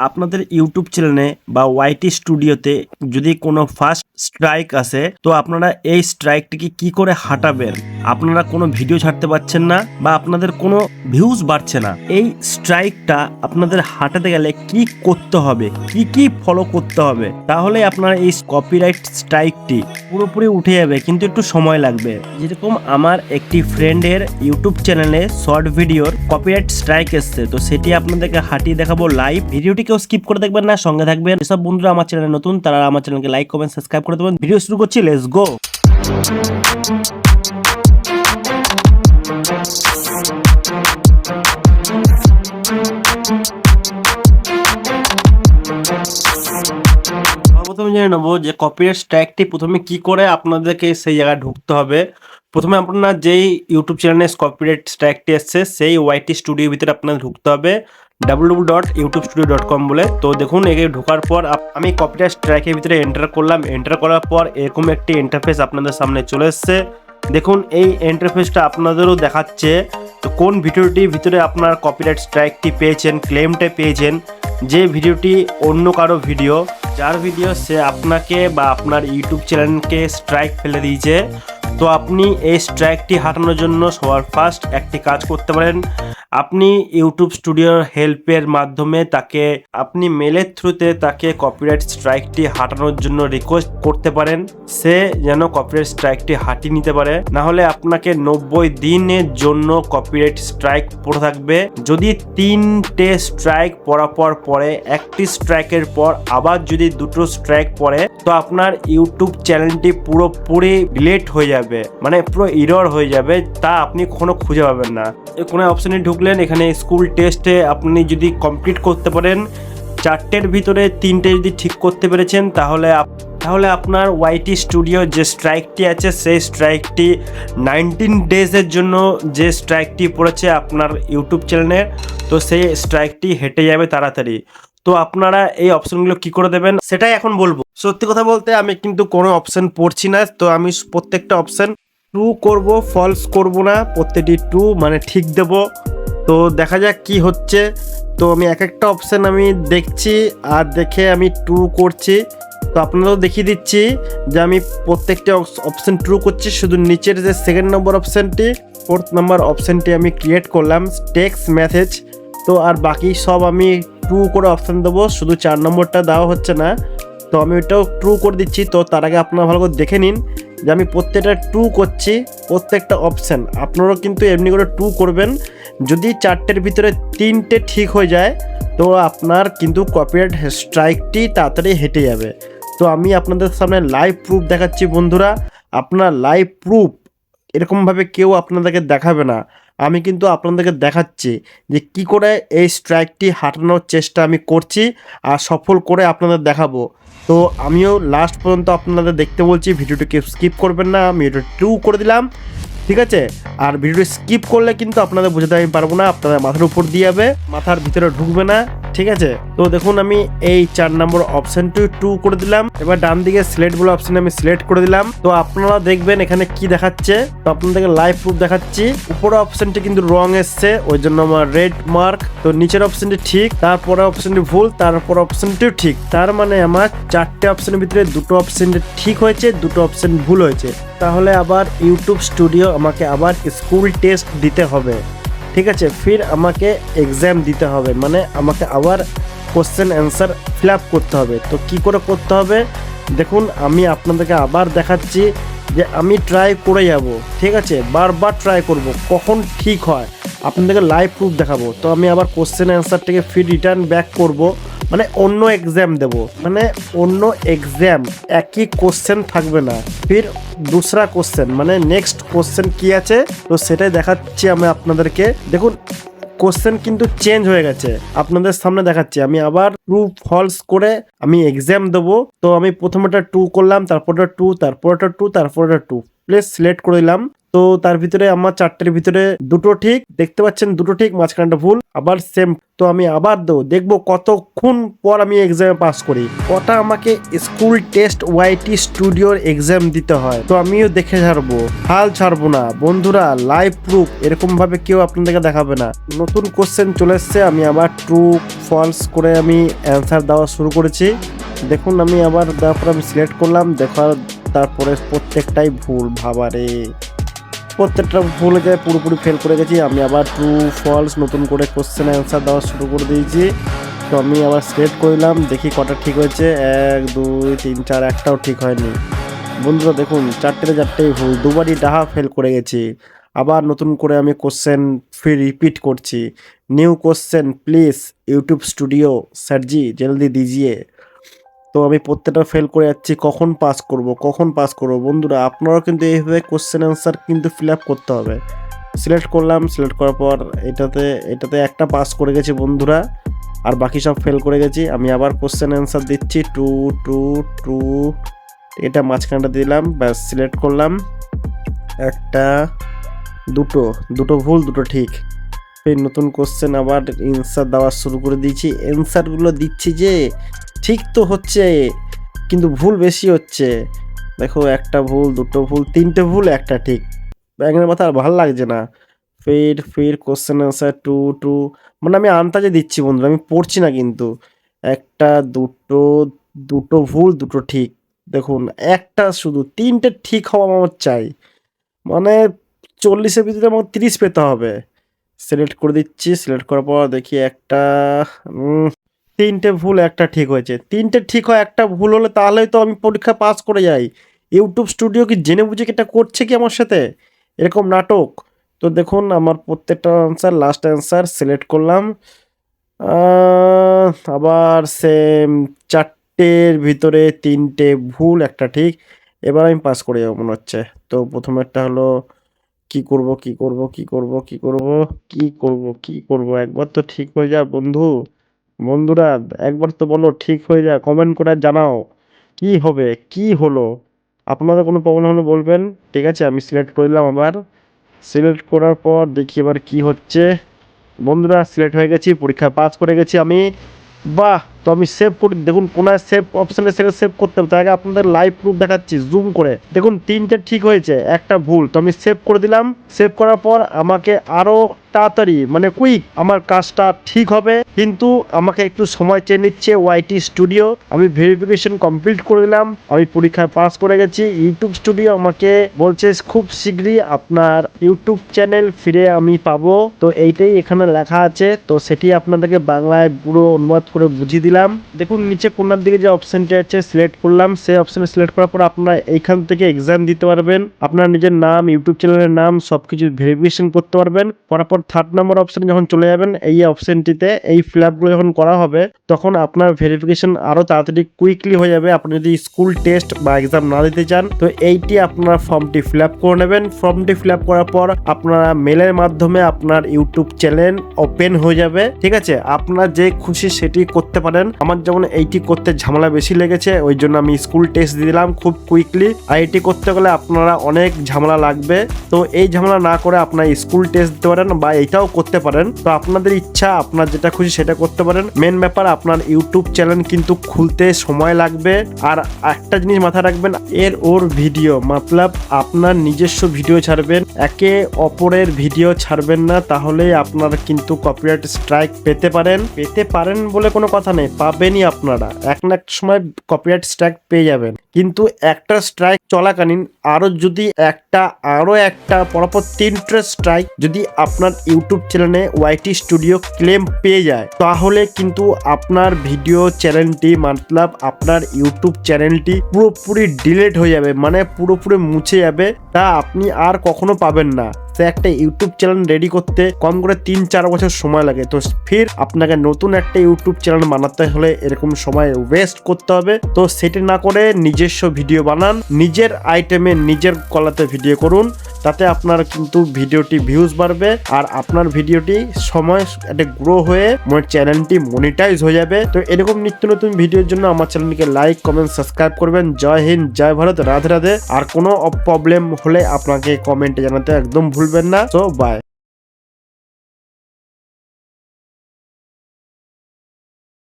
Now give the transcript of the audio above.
আপনাদের ইউটিউব চ্যানেলে বা ওয়াইটি স্টুডিওতে যদি কোনো ফার্স্ট স্ট্রাইক আছে, তো আপনারা এই স্ট্রাইকটিকে কি করে হাঁটাবেন? আপনারা কোনো ভিডিও ছাড়তে পারছেন না বা আপনাদের কোনো ভিউজ বাড়ছে না। এই স্ট্রাইকটা আপনাদের হাঁটাতে গেলে কি করতে হবে? কি কি ফলো করতে হবে? তাহলে আপনার এই কপিরাইট স্ট্রাইকটি পুরোপুরি উঠে যাবে, কিন্তু একটু সময় লাগবে। যেরকম আমার একটি ফ্রেন্ডের ইউটিউব চ্যানেলে শর্ট ভিডিওর কপিরাইট স্ট্রাইক এসছে, তো সেটি আপনাদেরকে হাঁটিয়ে দেখাবো লাইভ ভিডিওটিকেও স্কিপ করে দেখবেন না, সঙ্গে থাকবেন। যেসব বন্ধুরা আমার চ্যানেলে নতুন, তারা আমার চ্যানেলকে লাইক কমেন্ট সাবস্ক্রাইব করে দেবেন। ভিডিও শুরু করছি লেটস গো প্রথমে জেনে নেব যে কপিরাইট স্ট্রাইকটি প্রথমে কি করে আপনাদেরকে সেই জায়গায় ঢুকতে হবে। প্রথমে আপনার যেই ইউটিউব চ্যানেলে কপিরাইট স্ট্রাইকটি এসছে, সেই ওয়াইটি স্টুডিওর ভিতরে আপনাদের ঢুকতে হবে। W dot YouTube studio dot com বলে। তো দেখুন, একে ঢোকার পর আমি কপিরাইট স্ট্রাইকের ভিতরে এন্টার করলাম। এন্টার করার পর এরকম একটি ইন্টারফেস আপনাদের সামনে চলে এসছে। দেখুন, এই ইন্টারফেসটা আপনাদেরও দেখাচ্ছে। তো কোন ভিডিওটির ভিতরে আপনার কপিরাইট স্ট্রাইকটি পেয়েছেন ক্লেমটা পেয়েছেন, যে ভিডিওটি অন্য কারও ভিডিও যার ভিডিও সে আপনাকে বা আপনার ইউটিউব চ্যানেলকে স্ট্রাইক ফেলে দিয়েছে। তো আপনি এই স্ট্রাইকটি হাঁটানোর জন্য সবার ফার্স্ট একটি কাজ করতে পারেন। আপনি ইউটিউব স্টুডিওর হেল্পের মাধ্যমে তাকে, আপনি মেলের থ্রুতে তাকে কপিরাইট স্ট্রাইকটি হাঁটানোর জন্য রিকোয়েস্ট করতে পারেন। সে যেন কপিরাইট স্ট্রাইকটি হাঁটিয়ে নিতে পারে। না হলে আপনাকে নব্বই দিনের জন্য কপিরাইট স্ট্রাইক পড়ে থাকবে। যদি তিনটে স্ট্রাইক পড়ার পর পরে একটি স্ট্রাইকের পর আবার যদি দুটো স্ট্রাইক পড়ে, তো আপনার ইউটিউব চ্যানেলটি পুরোপুরি ডিলেট হয়ে যাবে। মানে পুরো ইরর হয়ে যাবে, তা আপনি কখনো খুঁজে পাবেন না। কোনো অপশানে ঢুকলেন, এখানে স্কুল টেস্টে আপনি যদি কমপ্লিট করতে পারেন, চারটের ভিতরে তিনটে যদি ঠিক করতে পেরেছেন, তাহলে তাহলে আপনার ওয়াইটি স্টুডিও যে স্ট্রাইকটি আছে, সেই স্ট্রাইকটি নাইনটিন ডেজের জন্য যে স্ট্রাইকটি পড়েছে আপনার ইউটিউব চ্যানেলে তো সেই স্ট্রাইকটি হেঁটে যাবে তাড়াতাড়ি। তো আপনারা এই অপশনগুলো কি করে দেবেন সেটাই এখন বলব। সত্যি কথা বলতে আমি কিন্তু কোনো অপশন পড়ছি না, তো আমি প্রত্যেকটা অপশন ট্রু করব ফলস করব না, প্রত্যেকটি ট্রু মানে ঠিক দেব। তো দেখা যাক কি হচ্ছে। তো আমি এক একটা অপশন আমি দেখছি আর দেখে আমি ট্রু করছি। তো আপনারাও দেখিয়ে দিচ্ছি যে আমি প্রত্যেকটা অপশন ট্রু করছি, শুধু নিচের যে সেকেন্ড নম্বর অপশনটি ফোর্থ নম্বর অপশানটি আমি ক্রিয়েট করলাম টেক্সট মেসেজ তো আর বাকি সব আমি ট্রু করে অপশান দেবো, শুধু চার নম্বরটা দেওয়া হচ্ছে না। তো আমি ওইটাও ট্রু করে দিচ্ছি, তো তার আগে আপনারা ভালো করে দেখে নিন যে আমি প্রত্যেকটা ট্রু করছি, প্রত্যেকটা অপশান আপনারাও কিন্তু এমনি করে ট্রু করবেন। যদি চারটের ভিতরে তিনটে ঠিক হয়ে যায়, তো আপনার কিন্তু কপিরাইট স্ট্রাইকটি তাড়াতাড়ি হেঁটে যাবে। তো আমি আপনাদের সামনে লাইভ প্রুফ দেখাচ্ছি বন্ধুরা। আপনার লাইভ প্রুফ এরকমভাবে কেউ আপনাদেরকে দেখাবে না। আমি কিন্তু আপনাদেরকে দেখাচ্ছি যে কি করে এই স্ট্রাইকটি হাঁটানোর চেষ্টা আমি করছি আর সফল করে আপনাদের দেখাবো। তো আমিও লাস্ট পর্যন্ত আপনাদের দেখতে বলছি, ভিডিওটিকে স্কিপ করবেন না, আমি এটা টু করে দিলাম। ঠিক আছে? আর ভিডিও স্কিপ করলে কিন্তু আপনাদের বোঝাতে আমি পারব না, আপনাদের মাথার উপর দিয়ে যাবে, মাথার ভিতরে ঢুকবে না, ঠিক আছে? তো দেখুন আমি এই চার নম্বর অপশনটি টু করে দিলাম। এবার ডান দিকে সিলেক্ট বলে অপশন আমি সিলেক্ট করে দিলাম। তো আপনারা দেখবেন এখানে কি দেখাচ্ছে? তো আপনাদেরকে লাইভ প্রুফ দেখাচ্ছি। উপরে অপশনটি কিন্তু রং এসছে, ওই জন্য আমার রেড মার্ক তো নিচের অপশনটি ঠিক তারপরে অপশনটি ভুল, তারপর অপশনটিও ঠিক। তার মানে আমার চারটে অপশনের ভিতরে দুটো অপশন ঠিক হয়েছে, দুটো অপশন ভুল হয়েছে। তাহলে আবার ইউটিউব স্টুডিও আমাকে আবার স্কুল টেস্ট দিতে হবে। ঠিক আছে, ফির আমাকে এক্সাম দিতে হবে মানে আমাকে আবার কোশ্চেন অ্যান্সার ফিল আপ করতে হবে। তো কি করে করতে হবে? দেখুন, আমি আপনাদেরকে আবার দেখাচ্ছি যে আমি ট্রাই করে যাব, ঠিক আছে? বারবার ট্রাই করব, কখন ঠিক হয়? আপনাদেরকে লাইভ প্রুফ দেখাবো। তো আমি আবার কোশ্চেন অ্যান্সারটাকে ফির রিটার্ন ব্যাক করব। মানে অন্য এক্সাম দেব। মানে অন্য এক্সাম একই কোশ্চেন থাকবে না। ফির দুসরা কোশ্চেন মানে নেক্সট কোশ্চেন কি আছে? তো সেটাই দেখাচ্ছি আমি আপনাদেরকে। দেখুন কোশ্চেন কিন্তু চেঞ্জ হয়ে গেছে। আপনাদের সামনে দেখাচ্ছি। আমি আবার ট্রু ফলস করে আমি এক্সাম দেবো। তো আমি প্রথমেটা টু করলাম, তারপরটা টু তারপরটা টু তারপরটা টু প্লেস সিলেক্ট করে দিলাম। তো তার ভিতরে আমার চারটের ভিতরে দুটো ঠিক, দেখতে পাচ্ছেন দুটো ঠিক, মাঝখানটা ভুল, আবার সেম তো আমি আবার দেবো, দেখব কতক্ষণ পর আমি এক্সামে পাস করি। কটা আমাকে স্কুল টেস্ট ওয়াইটি স্টুডিওর এক্সাম দিতে হয়, তো আমিও দেখে ছাড়বো। হাল ছাড়বো না। বন্ধুরা লাইভ প্রুফ এরকম ভাবে কেউ আপনাদেরকে দেখাবে না। নতুন কোশ্চেন চলে এসছে, আমি আবার ট্রু ফলস করে আমি অ্যান্সার দেওয়া শুরু করেছি। দেখুন, আমি আবার তারপর আমি সিলেক্ট করলাম, দেখার তারপরে প্রত্যেকটাই ভুল, ভাবারে। প্রত্যেকটা ভুল যায়, পুরোপুরি ফেল করে গেছি। আমি আবার ট্রু ফলস নতুন করে কোশ্চেন অ্যান্সার দেওয়া শুরু করে দিয়েছি। তো আমি আবার সিলেক্ট করলাম দেখি কটা ঠিক হয়েছে। এক, দুই, তিন, চার, একটাও ঠিক হয়নি। বন্ধুরা, দেখুন, চারটে চারটেই ভুল, দুবারই ডাহা ফেল করে গেছি। আবার নতুন করে আমি কোশ্চেন ফির রিপিট করছি। New question please YouTube studio স্যারজি জলদি দিজিয়ে তো আমি প্রত্যেকটা ফেল করে যাচ্ছি, কখন পাস করব, কখন পাস করব? বন্ধুরা, আপনারাও কিন্তু এইভাবে কোশ্চেন অ্যান্সার কিন্তু ফিল আপ করতে হবে। সিলেক্ট করলাম সিলেক্ট করার পর এটাতে এটাতে একটা পাস করে গেছি বন্ধুরা, আর বাকি সব ফেল করে গেছি। আমি আবার কোশ্চেন অ্যান্সার দিচ্ছি, টু টু টু, এটা মাঝখানটা দিলাম, ব্যাস সিলেক্ট করলাম। একটা, দুটো দুটো ভুল, দুটো ঠিক। ফের নতুন কোশ্চেন আবার অ্যান্সার দেওয়া শুরু করে দিয়েছি। অ্যান্সারগুলো দিচ্ছি যে, ঠিক তো হচ্ছে, কিন্তু ভুল বেশি হচ্ছে। দেখো একটা ভুল, দুটো ভুল, তিনটে ভুল, একটা ঠিক। ব্যাঙের মাথা আর ভালো লাগছে না। ফের ফের কোশ্চেন অ্যান্সার টু টু মানে আমি আন্তাজে দিচ্ছি বন্ধুরা, আমি পড়ছি না কিন্তু। একটা, দুটো দুটো ভুল, দুটো ঠিক। দেখুন, একটা শুধু, তিনটে ঠিক হওয়া আমার চাই। মানে চল্লিশের ভিতরে আমার তিরিশ পেতে হবে। সিলেক্ট করে দিচ্ছি। সিলেক্ট করার পর দেখি একটা তিনটে ভুল, একটা ঠিক হয়েছে। তিনটে ঠিক হয়, একটা ভুল হলে তাহলেই তো আমি পরীক্ষা পাস করে যাই। ইউটিউব স্টুডিও কি জেনে বুঝে কি এটা করছে কি আমার সাথে? এরকম নাটক। তো দেখুন, আমার প্রত্যেকটা আনসার লাস্ট অ্যান্সার সিলেক্ট করলাম। আবার সেম চারটের ভিতরে তিনটে ভুল, একটা ঠিক। এবার আমি পাস করে যাব মনে হচ্ছে। তো প্রথমেরটা হলো কি করব কি করব কি করব কি করব কি করব কি করব? একবার তো ঠিক হয়ে যা বন্ধু। বন্ধুরা, একবার তো বলো ঠিক হয়ে যা কমেন্ট করে জানাও। কি হবে, কি হলো? আপনাদের কোনো প্রবলেম হলে বলবেন। ঠিক আছে, আমি সিলেক্ট করলাম আবার। সিলেক্ট করার পর দেখি এবার কি হচ্ছে। বন্ধুরা সিলেক্ট হয়ে গেছি, পরীক্ষা পাস করে গেছি আমি। বাহ! তো আমি সেভ করি। দেখুন, কোনায় সেভ অপশানে সেটা সেভ করতে হবে। তার আগে আপনাদের লাইভ প্রুফ দেখাচ্ছি জুম করে। দেখুন, তিনটে ঠিক হয়েছে, একটা ভুল। তো আমি সেভ করে দিলাম। সেভ করার পর আমাকে আরও তাড়াতাড়ি মানে কুইক আমার কাজটা ঠিক হবে। কিন্তু আমাকে একটু সময় চেয়ে নিচ্ছে ওয়াইটি স্টুডিও আমি ভেরিফিকেশন কমপ্লিট করে দিলাম। আমি পরীক্ষায় পাস করে গেছি। ইউটিউব স্টুডিও আমাকে বলছে, খুব শীঘ্রই আপনার ইউটিউব চ্যানেল ফিরে আমি পাবো। তো এইটাই এখানে লেখা আছে। তো সেটি আপনাদেরকে বাংলায় পুরো অনুবাদ করে বুঝিয়ে দিলাম। দেখুন, নিচে কোনার দিকে যে অপশনটি আছে সিলেক্ট করলাম। সেই অপশানে সিলেক্ট করার পর আপনারা এইখান থেকে এক্সাম দিতে পারবেন। আপনার নিজের নাম ইউটিউব চ্যানেলের নাম সব কিছু ভেরিফিকেশন করতে পারবেন। করার পর থার্ড নম্বর অপশনে যখন চলে যাবেন, এই অপশনটিতে এই ফিল যখন করা হবে, তখন আপনার ভেরিফিকেশন আরও তাড়াতাড়ি কুইকলি হয়ে যাবে। আপনি যদি স্কুল টেস্ট বা এক্সাম না দিতে চান, তো এইটি আপনারা ফর্মটি ফিল করে নেবেন। ফর্মটি ফিল করার পর আপনারা মেলের মাধ্যমে আপনার ইউটিউব চ্যানেল ওপেন হয়ে যাবে। ঠিক আছে? আপনার যে খুশি সেটি করতে পারেন। আমার যেমন এইটি করতে ঝামেলা বেশি লেগেছে, ওই জন্য আমি স্কুল টেস্ট দিলাম খুব কুইকলি আর করতে গেলে আপনারা অনেক ঝামেলা লাগবে। তো এই ঝামেলা না করে আপনার স্কুল টেস্ট দিতে পারেন বা এটাও করতে পারেন। তো আপনাদের ইচ্ছা, আপনার যেটা খুশি সেটা করতে পারেন। মেন ব্যাপার, আপনার ইউটিউব চ্যানেল কিন্তু খুলতে সময় লাগবে। আর একটা জিনিস মাথায় রাখবেন, এর ওর ভিডিও মতলব আপনার নিজস্ব ভিডিও ছাড়বেন। একে অপরের ভিডিও ছাড়বেন না তাহলে আপনারা কিন্তু কপিরাইট স্ট্রাইক পেতে পারেন। পেতে পারেন বলে কোনো কথা নেই। পাবেনই আপনারা। এক না এক সময় কপিরাইট স্ট্রাইক পেয়ে যাবেন। কিন্তু একটা স্ট্রাইক চলাকালীন আরও যদি একটা আরও একটা, পরপর তিনটে স্ট্রাইক যদি আপনার ইউটিউব চ্যানেলে ওয়াইটি স্টুডিও ক্লেম পেয়ে যায়, তাহলে কিন্তু আপনার ভিডিও চ্যানেলটি মতলব আপনার ইউটিউব চ্যানেলটি পুরোপুরি ডিলেট হয়ে যাবে মানে পুরোপুরি মুছে যাবে। তা আপনি আর কখনো পাবেন না। সে একটা ইউটিউব চ্যানেল রেডি করতে কম করে তিন চার বছর সময় লাগে। তো ফির আপনাকে নতুন একটা ইউটিউব চ্যানেল বানাতে হলে এরকম সময় ওয়েস্ট করতে হবে। তো সেটি না করে নিজস্ব ভিডিও বানান, নিজের আইটেমে নিজের কলাতে ভিডিও করুন, তাতে আপনার কিন্তু ভিডিওটি ভিউজ বাড়বে আর আপনার ভিডিওটি সময় একটা গ্রো হয়ে আমার চ্যানেলটি মনিটাইজ হয়ে যাবে। তো এরকম নিত্য নতুন ভিডিওর জন্য আমার চ্যানেলকে লাইক কমেন্ট সাবস্ক্রাইব করবেন। জয় হিন্দ, জয় ভারত, রাধে রাধে। আর কোনো প্রবলেম হলে আপনাকে কমেন্টে জানাতে একদম ভুলবেন না তো বাই